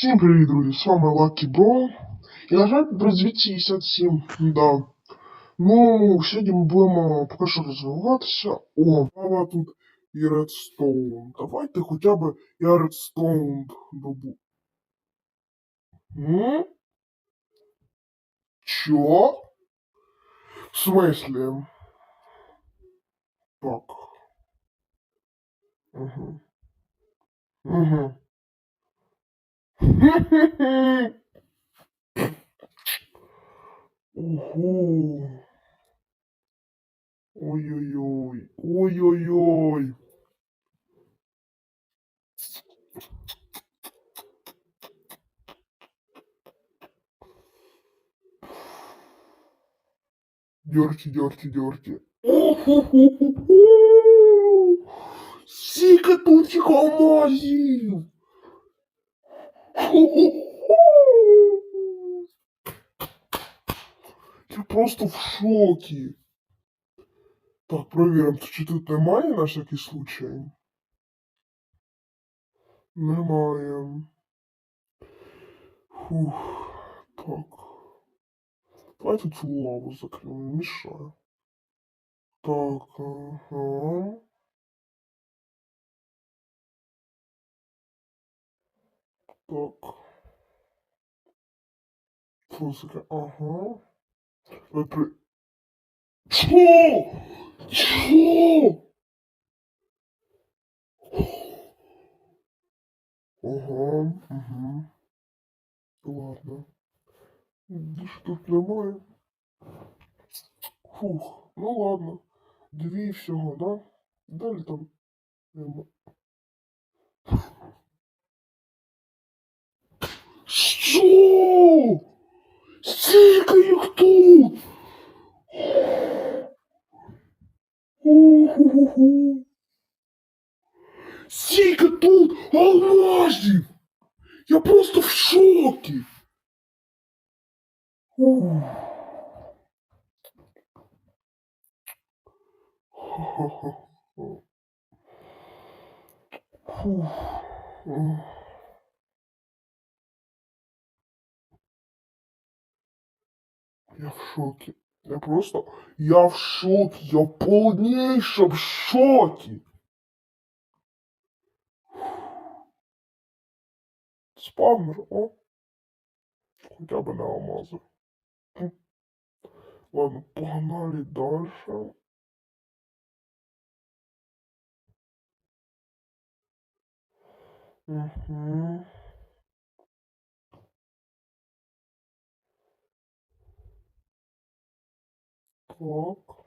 Всім привіт, друзі! З вами Лакі Бро. І на жаль, без 257, да. Ну, сьогодні ми будемо поки що розвиватися. О, мама тут і редстоун. Давайте хоча б я редстоун добу. М? Чо? В смысле? Так. Угу. Угу. Ого. Ой-ой-ой. Ой-ой-ой. Дёрти, дёрти. О-хо-хо-хо-хо. Скільки тут алмазів! Я просто в шокі. Так, провіримо, чи тут немає на всякий случай. Немає. Фух, так. Давайте цю лаву закриємо, мішає. Так, ага. Так. Слушай, ага. При... Чо? Чо? Ага, угу. Ладно. Більше тут немає. Фух, ну ладно. Дві всього, да? Далі там нема. Що? Скільки їх тут? Ху-ху-ху-ху. Скільки тут алмазів? Я просто в шокі. Ух. Ха-ха-ха. Фух. Я в шоке. Я просто... Я в шоке. Я в полнейшем шоке. Спавнер, о. Хотя бы на алмазы. Хм. Ладно, погнали дальше. Угу. Так.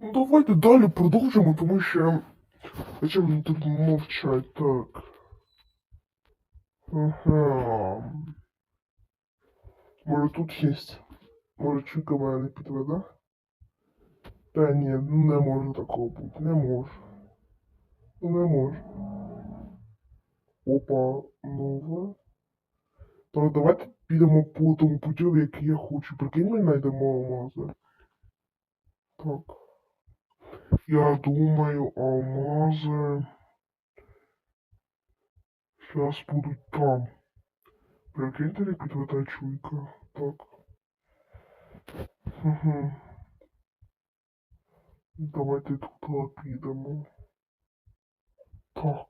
Ну давайте далі продовжимо, тому що зачем мені тут мовчать так. Ага. Може тут є. Може чуйка мене не підведе? Та ні, ну не може такого бути. Не може. Ну не може. Опа, нове. То давайте підемо по тому путю, який я хочу. Прикинь, ми знайдемо алмази. Так. Я думаю, алмази зараз будуть там. Прикиньте, не підведе чуйка. Так. Угу. Давайте тут підемо. Так.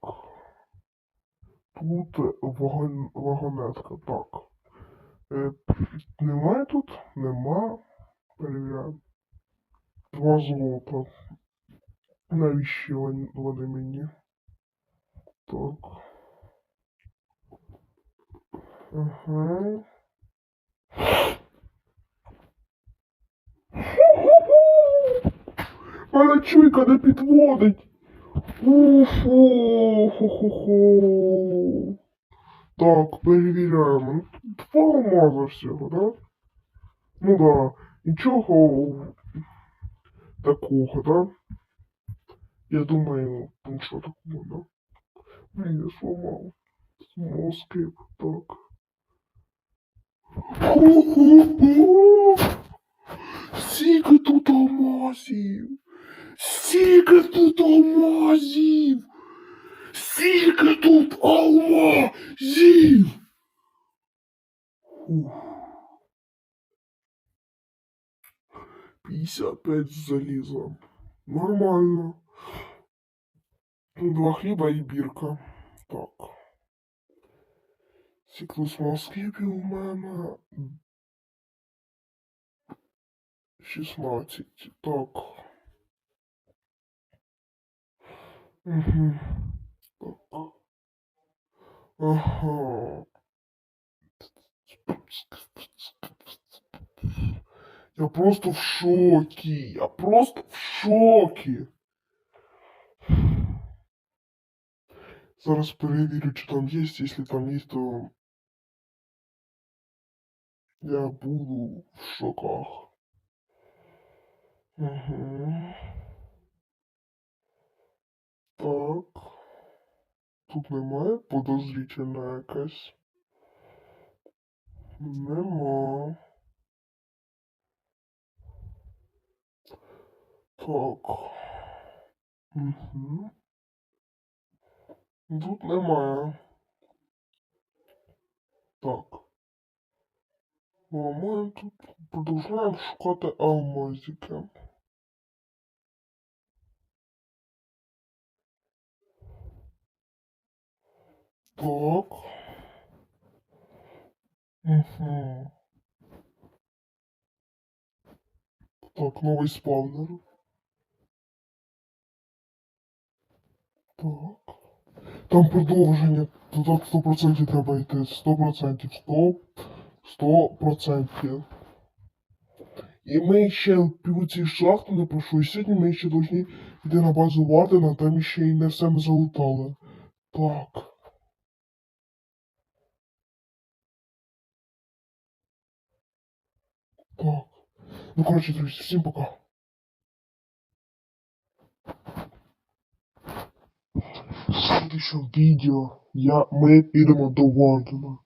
Тут вагон, вагонетка, так. Е, немає тут? Нема. Перевіряємо. Два злота. Навіщо вони, вони мені? Так. Ага. Мене чуйка не підводить. Уфу, ху-ху-ху. Так, перевіряємо. Ну, тут Два алмаза всього, да? Ну да. Нічого такого, да? Я думаю, нічого такого, да? Блін, я сломав. Смоскип, так. Ху-ху-ху! Скільки тут алмазів! Скільки тут алмазів! Скільки тут алмазів? Ух. 55 з залізом. Нормально. Два хліба і бірка. Так. Циклус москипів у мене 16. Так. Угу. Так. Ага. Я просто в шокі. Я просто в шокі. Зараз перевірю, чи там є. Якщо там є, то я буду в шоках. Угу. Тут немає подозрительна якась. Нема. Так. Угу. Тут немає. Так. Ламаємо тут. Продовжуємо шукати алмазики. Так. Угу. Так, новий спавнер. Так. Там продовження. Туди 100% треба йти. 100%. 100. 100%. І ми ще пів цієї шахти не пройшли. І сьогодні ми ще повинні йти на базу Вардена, там ще й не все ми залутали. Так. Так. Ну, коротше, друзі, всім пока. В следующем відео я, ми підемо до Лондона.